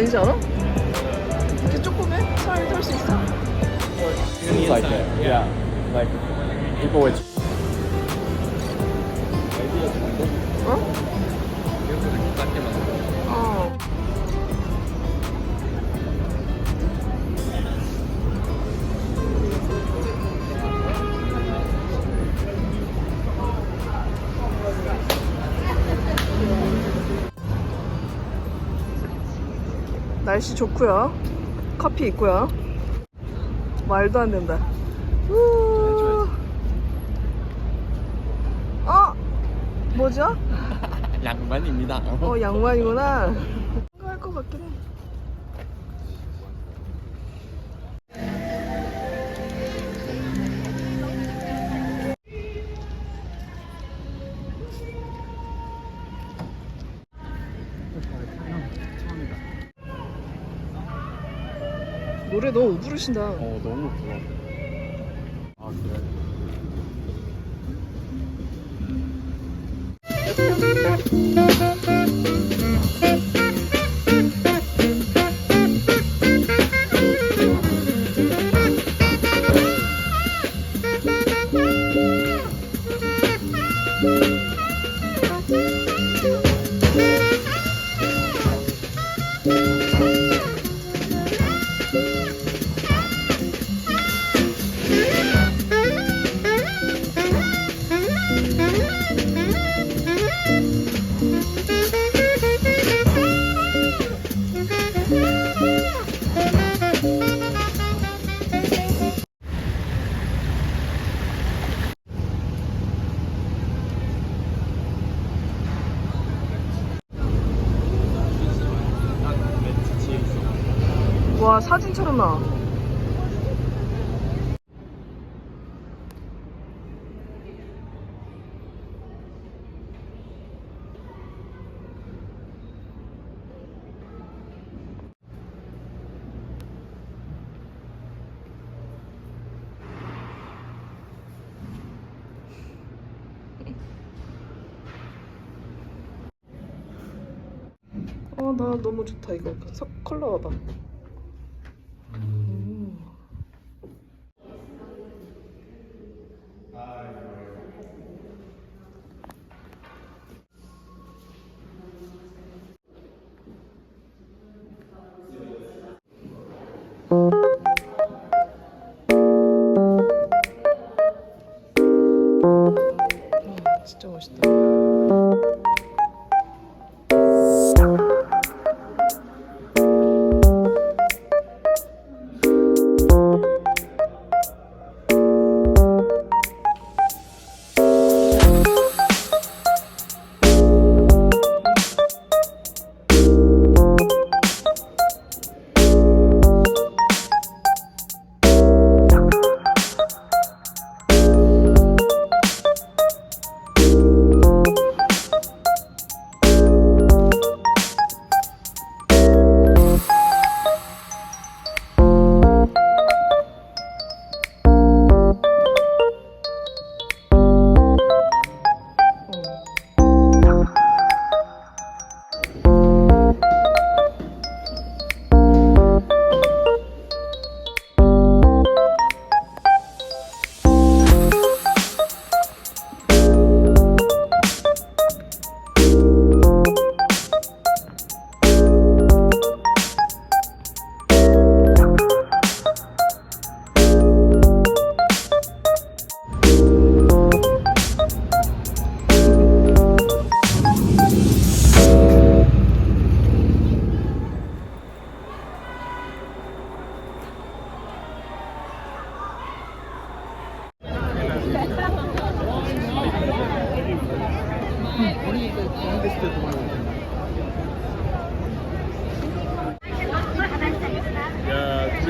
아니지 않아? 이렇게 조그매? 사람이 탈수 있어? like that. Yeah. Like people with 어? 어. 날씨 좋고요. 커피 있고요. 말도 안 된다. 우. 어? 뭐죠? 양반입니다. 어 양반이구나. 할것 같긴 해. 노래 너무 부르신다. 어 너무 부러워. 아 그래. 와 사진처럼 나. 어, 나 너무 좋다 이거. 석 컬러 봐봐.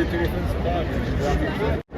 Elektrik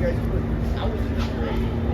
guys put thousands of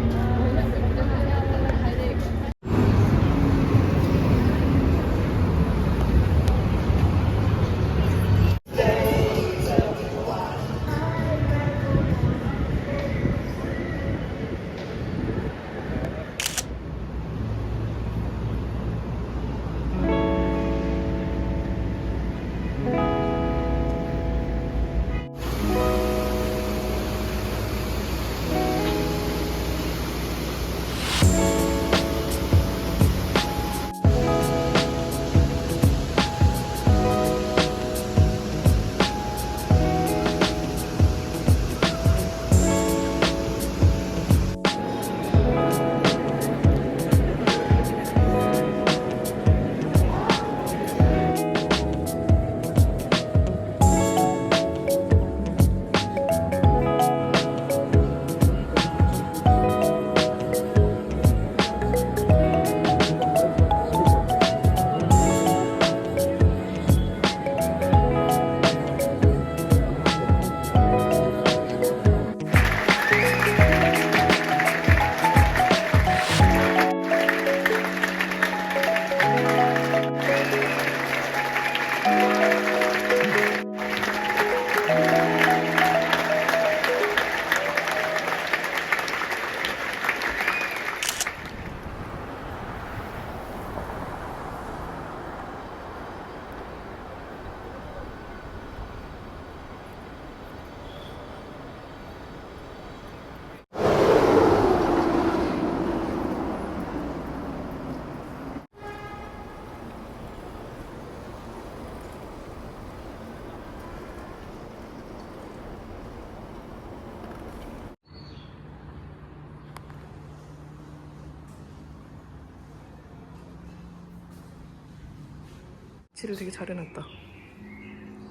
지를 되게 잘 해놨다.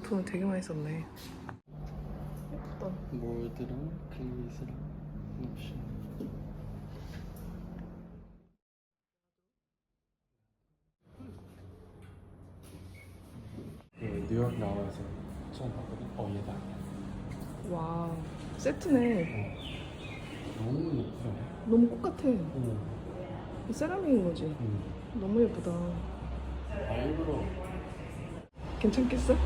돈을 되게 많이 썼네. 예쁘다. 몰드랑 클리스랑 옵션 그 뉴욕 나와서 처음 봤거든? 어 얘다 와, 세트네. 너무 예쁘네 너무 꽃 같아. 응 세라믹인 거지. 응. 너무 예쁘다. 아이브로 괜찮겠어?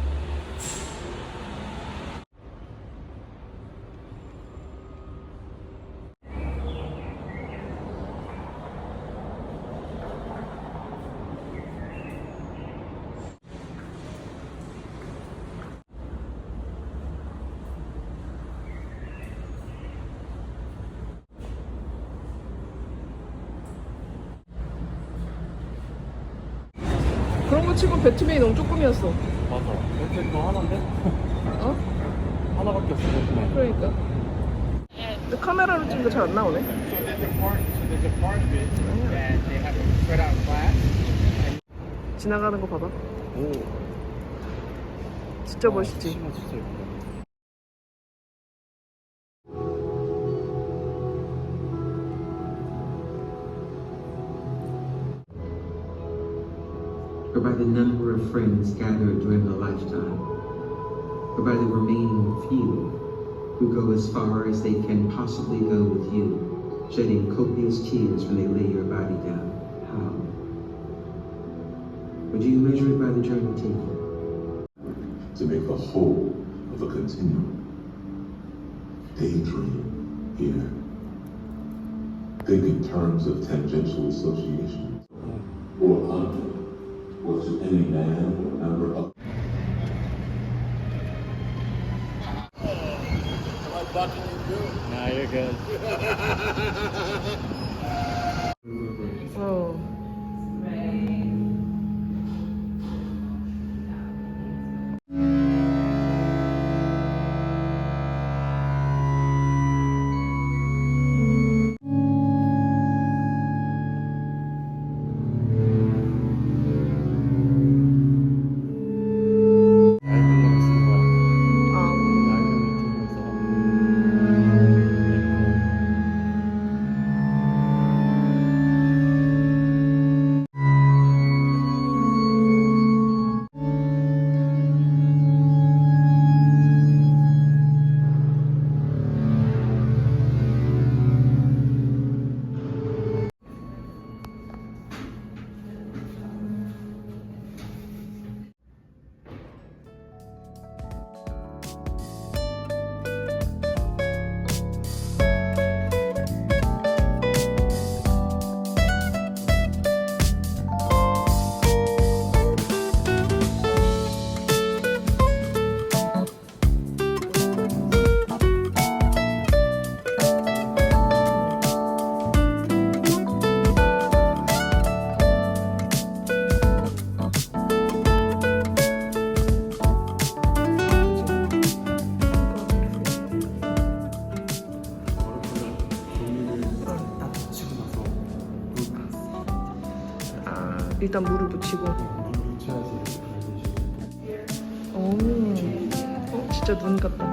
치고 배트맨이 너무 조금이었어. 맞아 그거 하나인데? 어? 하나밖에 없어 네 그러니까. 근데 카메라로 찍으니까 잘안 나오네. 지나가는 거 봐봐. 오 진짜 와, 멋있지. 진짜 예쁘다 or by the number of friends gathered during a lifetime, or by the remaining few who go as far as they can possibly go with you, shedding copious tears when they lay your body down. How? Or do you measure it by the journey taken? to make the whole of a continuum. Daydream here. Think in terms of tangential association. Or equal to any man number of. Am I bucking you? No, you're good. 일단 물을 묻히고. 오. 어, 진짜 눈 같다.